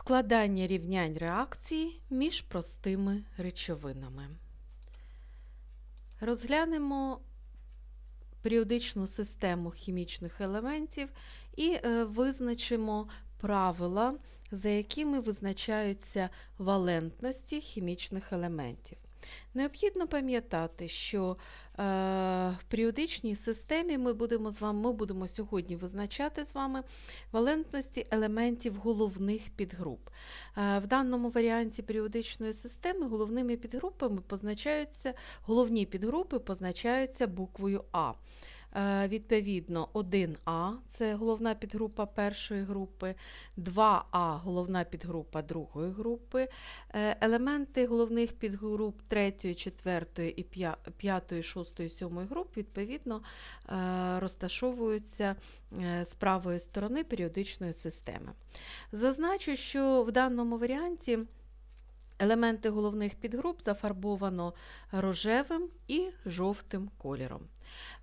Складання рівнянь реакції між простими речовинами. Розглянемо періодичну систему хімічних елементів і е, визначимо правила, за якими визначаються валентності хімічних елементів. Необхідно пам'ятати, що е, в періодичній системі ми будемо з вами ми будемо сьогодні визначати з вами валентності елементів головних підгруп. Е, в даному варіанті періодичної системи головними підгрупами позначаються головні підгрупи позначаються буквою А. Е, Відповідно, 1А це головна підгрупа першої групи, 2А головна підгрупа другої групи, Е, елементи головних підгруп 3, 4 і 5, 6, 7 груп відповідно е, розташовуються з правої сторони періодичної системи. Зазначу, що в даному варіанті елементи головних підгруп зафарбовано рожевим і жовтим кольором.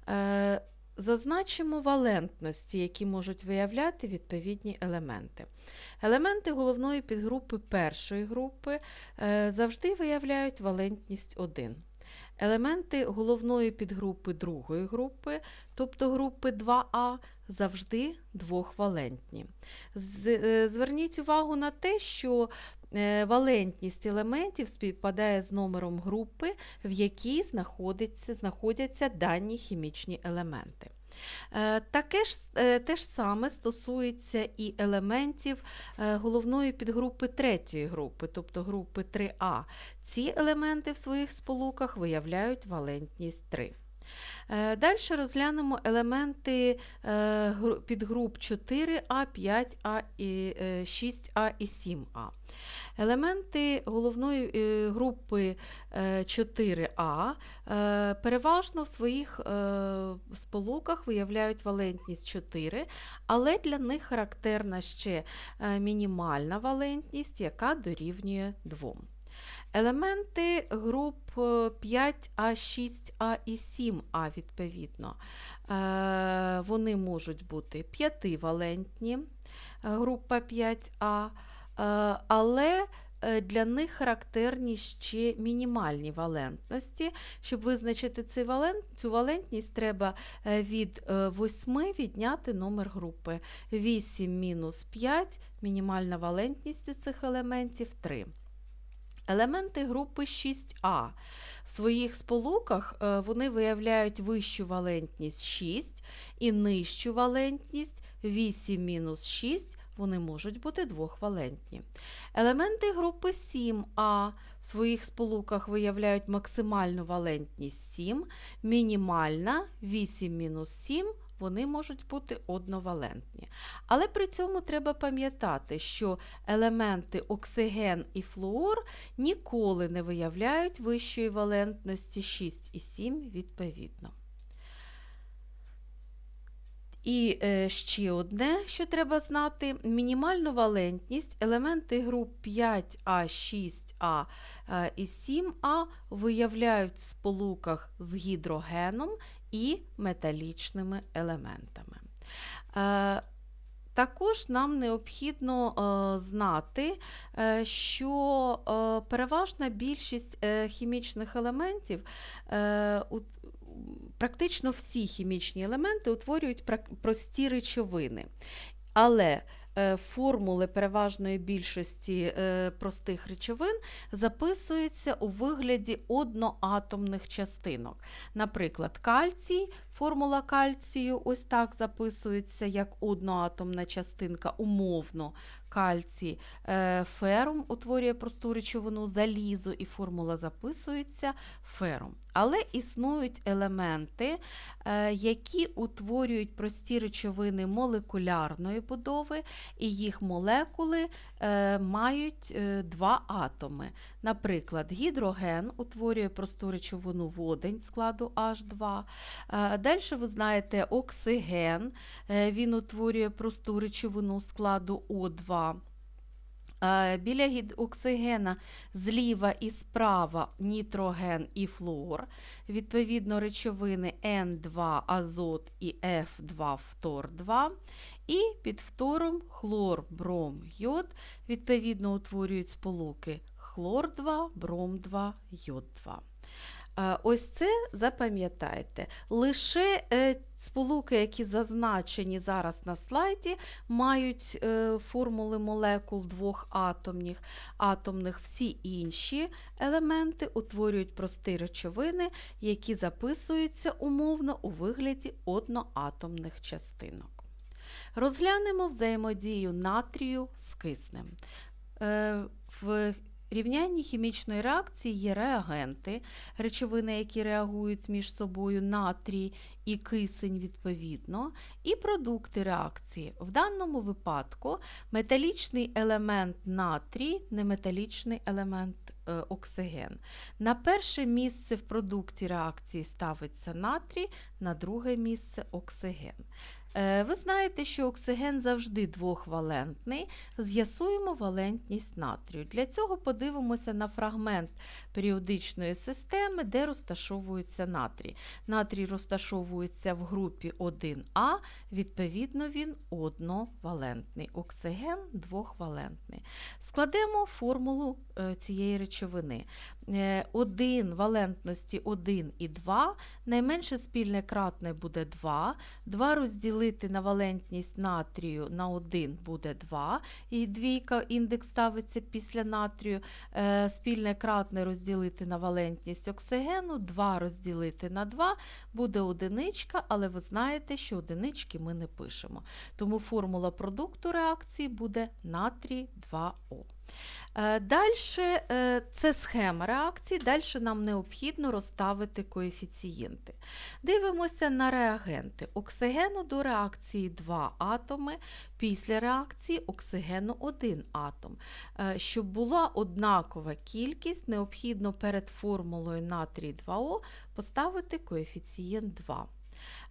Е, Зазначимо валентності, які можуть виявляти відповідні елементи. Елементи головної підгрупи першої групи е, завжди виявляють валентність 1. Елементи головної підгрупи другої групи, тобто групи 2А, завжди двохвалентні. Е, Зверніть увагу на те, що валентність елементів співпадає з номером групи, в якій знаходиться, знаходяться дані хімічні елементи. Е, Таке ж, е, те ж саме стосується і елементів е, головної підгрупи третьої групи, тобто групи 3А. Ці елементи в своїх сполуках виявляють валентність 3. Далі розглянемо елементи е, гру- підгруп 4А, 5А, е, 6А і 7А. Елементи головної е, групи е, 4А е, переважно в своїх е, сполуках виявляють валентність 4, але для них характерна ще е, мінімальна валентність, яка дорівнює 2. Елементи груп е, 5А, 6А і 7А відповідно. Е, Вони можуть бути п'ятивалентні, е, група 5А, е, але е, для них характерні ще мінімальні валентності. Щоб визначити цю валентність, треба е, від 8 відняти номер групи. 8 мінус 5 мінімальна валентність у цих елементів 3. Елементи групи 6А. В своїх сполуках е, вони виявляють вищу валентність 6 і нижчу валентність 8 мінус 6. Вони можуть бути двохвалентні. Елементи групи 7А в своїх сполуках виявляють максимальну валентність 7, мінімальна 8 мінус 7 вони можуть бути одновалентні. Але при цьому треба пам'ятати, що елементи оксиген і флуор ніколи не виявляють вищої валентності 6 і 7 відповідно. І е, ще одне, що треба знати: мінімальну валентність елементи груп 5А, 6А е, і 7А виявляють в сполуках з гідрогеном і металічними елементами. Е, також нам необхідно е, знати, е, що переважна більшість хімічних елементів, практично всі хімічні елементи утворюють прості речовини. Але формули переважної більшості е, простих речовин записуються у вигляді одноатомних частинок. Наприклад, кальцій, формула кальцію ось так записується як одноатомна частинка, умовно кальцій. Е, Ферум утворює просту речовину залізо, і формула записується ферум. Але існують елементи, е, які утворюють прості речовини молекулярної будови, і їх молекули е, мають е, два атоми. Наприклад, гідроген утворює просту речовину водень складу H2. Далі ви знаєте оксиген, е, він утворює просту речовину складу О2. Біля оксигена зліва і справа нітроген і флор, відповідно речовини N2 азот і F2 фтор 2. І під фтором хлор, бром, йод, відповідно утворюють сполуки хлор 2, бром 2, йод 2. Ось це запам'ятайте. Лише е, сполуки, які зазначені зараз на слайді, мають е, формули молекул двох атомних, атомних. Всі інші елементи утворюють прості речовини, які записуються умовно у вигляді одноатомних частинок. Розглянемо взаємодію натрію з киснем. Е, В рівнянні хімічної реакції є реагенти, речовини, які реагують між собою натрій і кисень відповідно, і продукти реакції. В даному випадку металічний елемент натрій, неметалічний елемент е, оксиген. На перше місце в продукті реакції ставиться натрій, на друге місце оксиген. Е, Ви знаєте, що оксиген завжди двохвалентний. З'ясуємо валентність натрію. Для цього подивимося на фрагмент періодичної системи, де розташовується натрій. Натрій розташовується в групі 1А, відповідно, він одновалентний. Оксиген двохвалентний. Складемо формулу е, цієї речовини. 1 валентності 1 і 2, найменше спільне кратне буде 2, 2 розділити на валентність натрію на 1 буде 2, і двійка індекс ставиться після натрію, Е, спільне кратне розділити на валентність оксигену, 2 розділити на 2 буде одиничка, але ви знаєте, що одинички ми не пишемо. Тому формула продукту реакції буде натрій 2О. Далі це схема реакції, далі нам необхідно розставити коефіцієнти. Дивимося на реагенти. Оксигену до реакції 2 атоми, після реакції оксигену 1 атом. Е, Щоб була однакова кількість, необхідно перед формулою натрій 2О поставити коефіцієнт 2.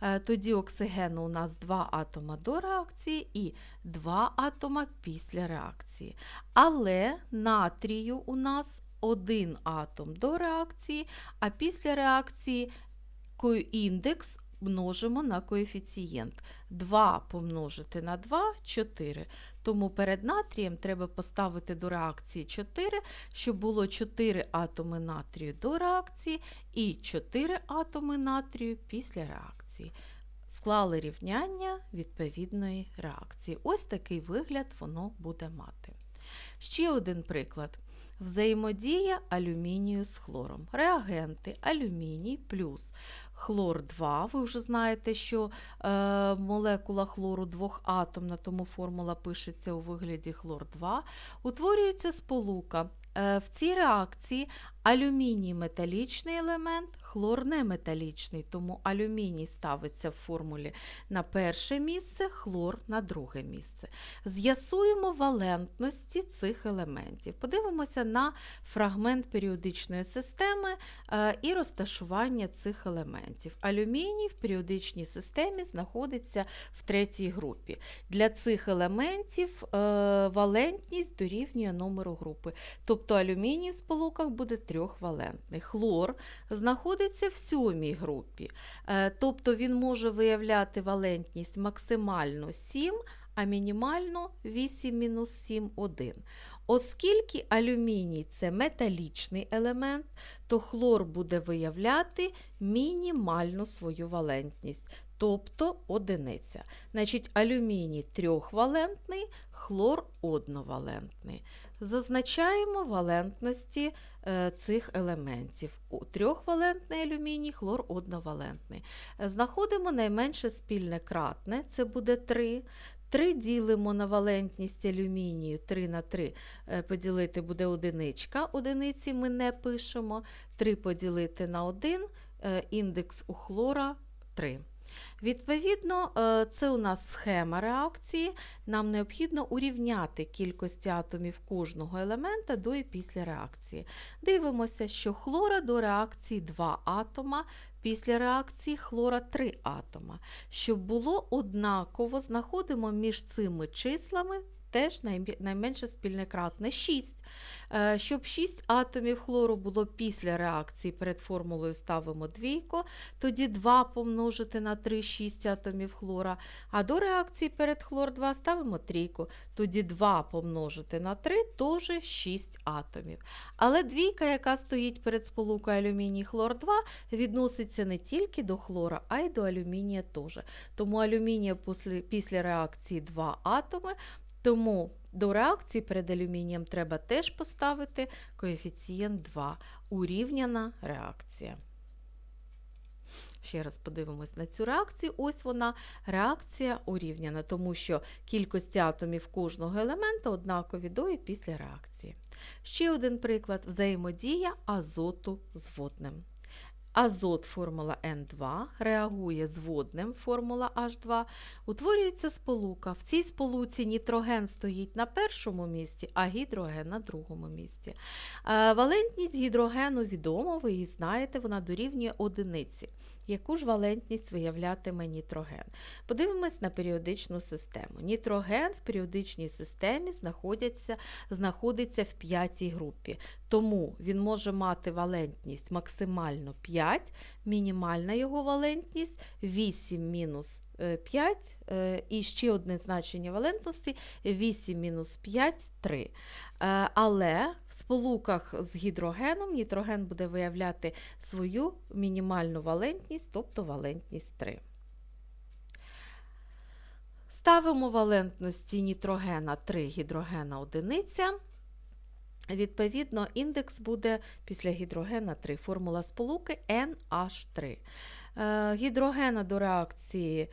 Е, Тоді оксигену у нас 2 атома до реакції і 2 атома після реакції. Але натрію у нас 1 атом до реакції, а після реакції індекс множимо на коефіцієнт. 2 помножити на 2 4. Тому перед натрієм треба поставити до реакції 4, щоб було 4 атоми натрію до реакції і 4 атоми натрію після реакції. Склали рівняння відповідної реакції. Ось такий вигляд воно буде мати. Ще один приклад. Взаємодія алюмінію з хлором. Реагенти алюміній плюс хлор 2. Ви вже знаєте, що е, молекула хлору двохатомна, тому формула пишеться у вигляді хлор 2. Утворюється сполука. Е, в цій реакції алюміній металічний елемент, хлор неметалічний, тому алюміній ставиться в формулі на перше місце, хлор на друге місце. З'ясуємо валентності цих елементів. Подивимося на фрагмент періодичної системи е, і розташування цих елементів. Алюміній в періодичній системі знаходиться в третій групі. Для цих елементів е, валентність дорівнює номеру групи. Тобто алюміній в сполуках буде трьохвалентний. Хлор знаходиться в сьомій групі, е, тобто він може виявляти валентність максимально 7, а мінімально 8-7 1. Оскільки алюміній це металічний елемент, то хлор буде виявляти мінімальну свою валентність, тобто одиниця. Значить, алюміній трьохвалентний, хлор одновалентний. Зазначаємо валентності е, цих елементів. У трьохвалентний алюміній, хлор одновалентний. Е, Знаходимо найменше спільне кратне, це буде 3. 3 ділимо на валентність алюмінію 3 на 3 е, поділити буде одиничка. Одиниці ми не пишемо. 3 поділити на 1, індекс у хлора 3. Відповідно, е, це у нас схема реакції. Нам необхідно урівняти кількості атомів кожного елемента до і після реакції. Дивимося, що хлора до реакції 2 атома, після реакції хлора 3 атома. Щоб було однаково, знаходимо між цими числами теж найменше спільне кратне 6. Е, Щоб 6 атомів хлору було після реакції перед формулою ставимо двійку, тоді 2 помножити на 3 6 атомів хлора, а до реакції перед хлор 2 ставимо трійку, тоді 2 помножити на 3 теж 6 атомів. Але двійка, яка стоїть перед сполукою алюміній хлор 2, відноситься не тільки до хлора, а й до алюмінія теж. Тому алюмінія після реакції 2 атоми, тому до реакції перед алюмінієм треба теж поставити коефіцієнт 2. Урівняна реакція. Ще раз подивимось на цю реакцію. Ось вона реакція урівняна, тому що кількості атомів кожного елемента однакові до і після реакції. Ще один приклад взаємодія азоту з водним. Азот формула N2 реагує з водним формула H2, утворюється сполука. В цій сполуці нітроген стоїть на першому місці, а гідроген на другому місці. Е, Валентність гідрогену відома, ви її знаєте, вона дорівнює одиниці. Яку ж валентність виявлятиме нітроген? Подивимось на періодичну систему. Нітроген в періодичній системі знаходиться, знаходиться в п'ятій групі. Тому він може мати валентність максимально 5, мінімальна його валентність 8 мінус е, 5, е, і ще одне значення валентності 8 мінус 5 3. Е, Але в сполуках з гідрогеном нітроген буде виявляти свою мінімальну валентність, тобто валентність 3. Ставимо валентності нітрогена 3, гідрогена 1. Відповідно, індекс буде після гідрогена 3. Формула сполуки NH3. Е, Гідрогена до реакції,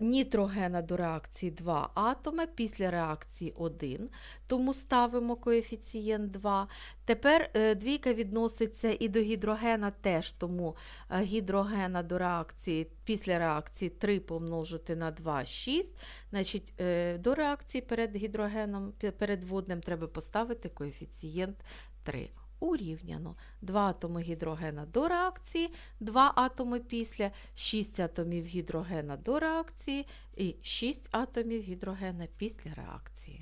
нітрогена до реакції 2 атоми, після реакції 1, тому ставимо коефіцієнт 2. Тепер е, двійка відноситься і до гідрогена теж, тому е, гідрогена до реакції після реакції 3 помножити на 2 6. Значить, е, до реакції перед гідрогеном, перед водним треба поставити коефіцієнт 3. Урівняно 2 атоми гідрогена до реакції, 2 атоми після, 6 атомів гідрогена до реакції і 6 атомів гідрогена після реакції.